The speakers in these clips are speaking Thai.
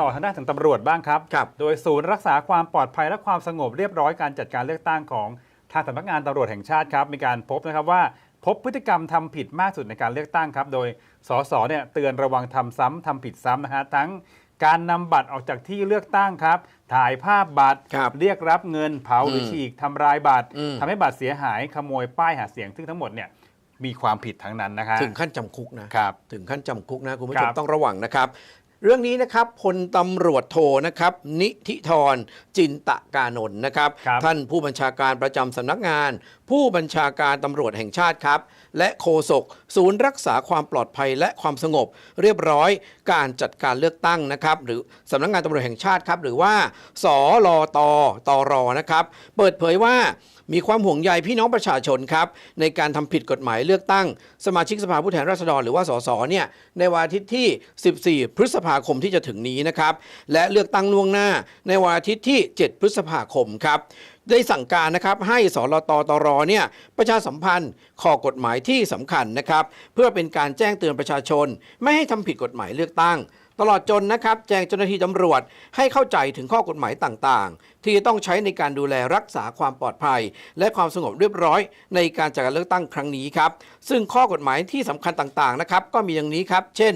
ต่อทางด้านของตำรวจบ้างครับครับ โดยศูนย์รักษาความปลอดภัยและความสงบเรียบร้อยการจัดการเลือกตั้งของทางสำนักงานตำรวจแห่งชาติครับ มีการพบนะครับว่า พบพฤติกรรมทำผิดมากสุดในการเลือกตั้งครับ โดยสสเนี่ยเตือนระวังทำซ้ำทำผิดซ้ำนะฮะทั้งการนำบัตรออกจากที่เลือกตั้งครับ ถ่ายภาพบัตรครับเรียกรับเงินเผาหรืออมฉีกทำลายบัตรอืมทำให้บัตรเสียหายขโมยป้ายหาเสียงซึ่งทั้งหมดเนี่ยมีความผิดทั้งนั้นนะคะถึงขั้นจำคุกนะครับถึงขั้นจำคุกนะคุณผู้คชรัมบต้องระวังนะครับ เรื่องนี้นะครับพลตำรวจโทนะครับ นิธิธรจินตะกานนท์นะครับครับ ท่านผู้บัญชาการประจำสำนักงาน ผู้บัญชาการตำรวจแห่งชาติครับ และโฆษกศูนย์รักษาความปลอดภัยและความสงบ เรียบร้อยการจัดการเลือกตั้งนะครับ หรือสำนักงานตำรวจแห่งชาติครับ หรือว่าสลตตรนะครับ เปิดเผยว่า มีความห่วงใยพี่น้องประชาชนครับในการทำผิดกฎหมายเลือกตั้ง สมาชิกสภาผู้แทนราษฎรหรือว่าสสเนี่ยในวันอาทิตย์ที่ 14 พฤษภาคมที่จะถึงนี้นะครับและเลือกตั้งล่วงหน้าในวันอาทิตย์ที่ 7 พฤษภาคมครับ ได้สั่งการนะครับให้สลตตรเนี่ยประชาสัมพันธ์ข้อกฎหมายที่สำคัญนะครับ เพื่อเป็นการแจ้งเตือนประชาชน ไม่ให้ทำผิดกฎหมายเลือกตั้ง ตลอดจนนะครับแจ้งเจ้าหน้าที่ตำรวจให้เข้าใจถึงข้อกฎหมายต่างๆ ที่ต้องใช้ในการดูแลรักษาความปลอดภัย และความสงบเรียบร้อยในการจัดการเลือกตั้งครั้งนี้ครับซึ่งข้อกฎหมายที่สำคัญต่างๆนะครับก็มีอย่างนี้ครับ เช่น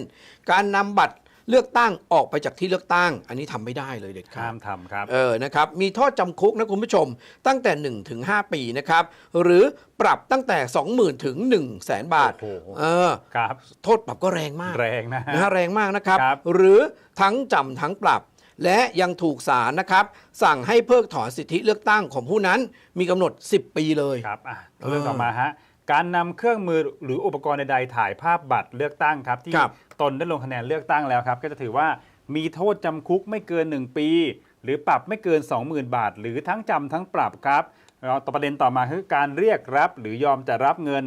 การนำบัตร เลือกตั้งออกไปจากที่เลือกตั้ง อันนี้ทำไม่ได้เลยเด็ดขาห้าดมทำครับ เออนะครับมีโทษจำคุกนะคุณผู้ชม ตั้งแต่ 1 ถึง 5 ปีนะครับ หรือปรับตั้งแต่ 20,000 ถึง 1 0 0 0 0แสนบาทโอ้โหเออครับโทษปรับก็แรงมากแรงนะฮะนะฮะแรงมากนะครับครับหรือทั้งจำทั้งปรับและยังถูกศาลนะครับ สั่งให้เพิกถอนสิทธิเลือกตั้งของผู้นั้นมีกำหนด 10 ปีเลยครับอะเรื่องต่อมาฮะ การนำเครื่องมือหรืออุปกรณ์ใดๆถ่ายภาพบัตรเลือกตั้งครับ ที่ครับตนได้ลงคะแนนเลือกตั้งแล้วครับ ก็จะถือว่ามีโทษจำคุกไม่เกิน 1 ปี หรือปรับไม่เกิน 20,000 บาท หรือทั้งจำทั้งปรับครับแล้วต่อประเด็นต่อมาคือการเรียกรับ หรือยอมจะรับเงิน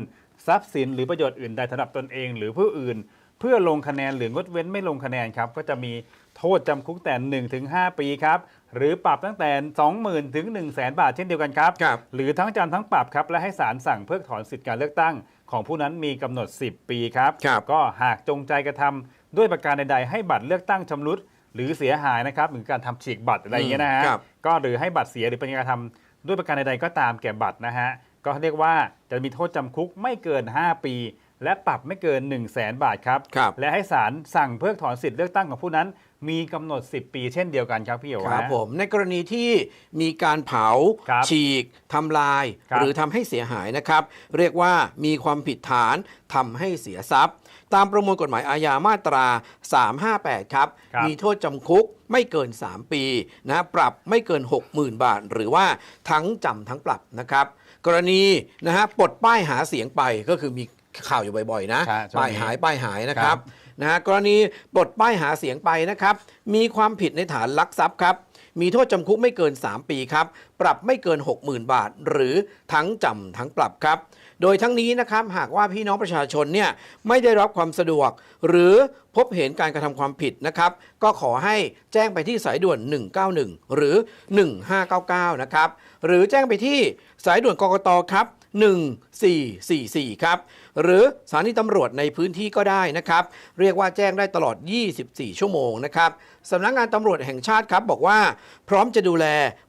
ทรัพย์สินหรือประโยชน์อื่นใดสำหรับตนเอง หรือผู้อื่นเพื่อลงคะแนนหรืองดเว้นไม่ลงคะแนนครับก็จะมีโทษจำคุกแต่1ถึง5ปีครับหรือปรับตั้งแต่ 20,000ถึง1 0 0 0 0แบาทเช่นเดียวกันครับครับหรือทั้งจำทั้งปรับครับและให้ศาลสั่งเพิกถอนสิทธิการเลือกตั้ง ของผู้นั้นมีกำหนด 10 ปีครับครับก็หากจงใจกระทำด้วยประการใดๆ ให้บัตรเลือกตั้งชำรุดหรือเสียหายนะครับหรือการทำฉีกบัตรอะไรอย่างเงี้ยนะฮะครับก็หรือให้บัตรเสียหรือเป็นการกระทำด้วยประการใดๆก็ตามแก่บัตรนะฮะก็เรียกว่าจะมีโทษจำคุกไม่เกิน 5 ปี และปรับไม่เกิน 1 0 0 0 0แสนบาทครับ ครับ และให้ศาลสั่งเพิกถอนสิทธิเลือกตั้งของผู้นั้น มีกำหนด 10 ปีเช่นเดียวกันครับพี่เอ๋ครับฮะผมในกรณีที่มีการเผา ครับฉีกทำลาย ครับหรือทำให้เสียหายนะครับ เรียกว่ามีความผิดฐานทำให้เสียทรัพย์ ตามประมวลกฎหมายอาญามาตรา 358 ครับ ครับ มีโทษจำคุกไม่เกิน 3 ปีนะปรับไม่เกิน 60,000 บาท หรือว่าทั้งจำทั้งปรับนะครับ กรณีนะฮะปลดป้ายหาเสียงไปก็คือมี ข่าวอยู่บ่อยๆนะใช่ช่วงป้ายนี้หายป้ายหายนะครับครับนะฮะกรณีปลดป้ายหาเสียงไปนะครับ มีความผิดในฐานลักทรัพย์ครับ มีโทษจำคุกไม่เกิน 3 ปีครับ ปรับไม่เกิน 60,000 บาท หรือทั้งจำทั้งปรับครับ โดยทั้งนี้นะครับหากว่าพี่น้องประชาชนเนี่ยไม่ได้รับความสะดวก หรือพบเห็นการกระทำความผิดนะครับ ก็ขอให้แจ้งไปที่สายด่วน 191 หรือ 1599 นะครับ หรือแจ้งไปที่สายด่วนกกตครับ1444 ครับ หรือสถานีตำรวจในพื้นที่ก็ได้นะครับ เรียกว่าแจ้งได้ตลอด 24 ชั่วโมงนะครับสำนักงานตำรวจแห่งชาติครับบอกว่า พร้อมจะดูแล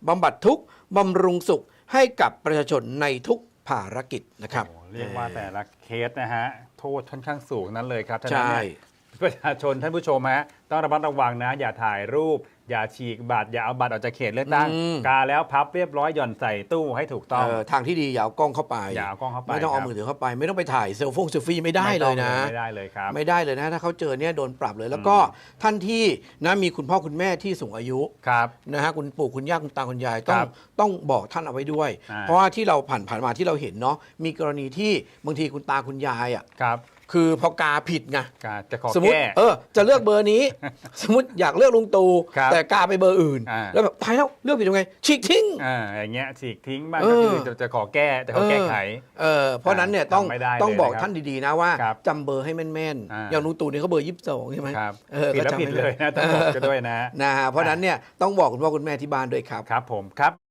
บำบัดทุกบำรุงสุขให้กับประชาชนในทุก ภารกิจนะครับโอ้เรียกว่าแต่ละเคสนะฮะ โทษค่อนข้างสูงนั้นเลยครับฉะนั้นใช่เนี่ย ประชาชนท่านผู้ชมฮะต้องระมัดระวังนะ อย่าถ่ายรูป อย่าฉีกบัตรอย่าเอาบัตรออกจากเขตเลือกตั้งอืม กาแล้วพับเรียบร้อยหย่อนใส่ตู้ให้ถูกต้อง เอ่อทางที่ดีอย่าเอากล้องเข้าไปอย่าเอากล้องเข้าไปไม่ต้องเอาครับ มือถือเข้าไป ไม่ต้องไปถ่ายเซลฟงเซลฟี่ไม่ได้เลยนะ ไม่ได้เลยครับ ไม่ได้เลยนะถ้าเขาเจอเนี่ยโดนปรับเลย แล้วก็ท่านที่นะมีคุณพ่อคุณแม่ที่สูงอายุครับ นะฮะคุณปู่คุณย่าคุณตาคุณยายต้องครับต้องบอกท่านเอาไว้ด้วย อ่า เพราะว่าที่เราผ่านผ่านมาที่เราเห็นเนาะมีกรณีที่บางทีคุณตาคุณยายอะ ครับคือพอกาผิดไงกาจะขอสมมติแก้ เออจะเลือกเบอร์นี้ สมมติอยากเลือกลุงตู่ครับแต่กาไปเบอร์อื่น อ่า แล้วแบบไปแล้วเลือกผิดยังไงฉีกทิ้ง อ่าอย่างเงี้ยฉีกทิ้งบ้างเอก็อคือจะจะขอแก้จะขอแก้ไข เออเพราะฉะนั้นเนี่ยต้องทำไม่ได้ต้องเลยบอกนะครับท่านดีๆนะว่าครับจำเบอร์ให้แม่นอ่า ๆอย่างลุงตู่เนี่ยเขาเบอร์ยี่สิบสองใช่ไหมครับเออผิดก็แล้วจำผิดไม่เลยนะต้องบอกกันด้วยนะ นะฮะเพราะฉะนั้นเนี่ยต้องบอกคุณพ่อคุณแม่ที่บ้านด้วยครับ ครับผมครับ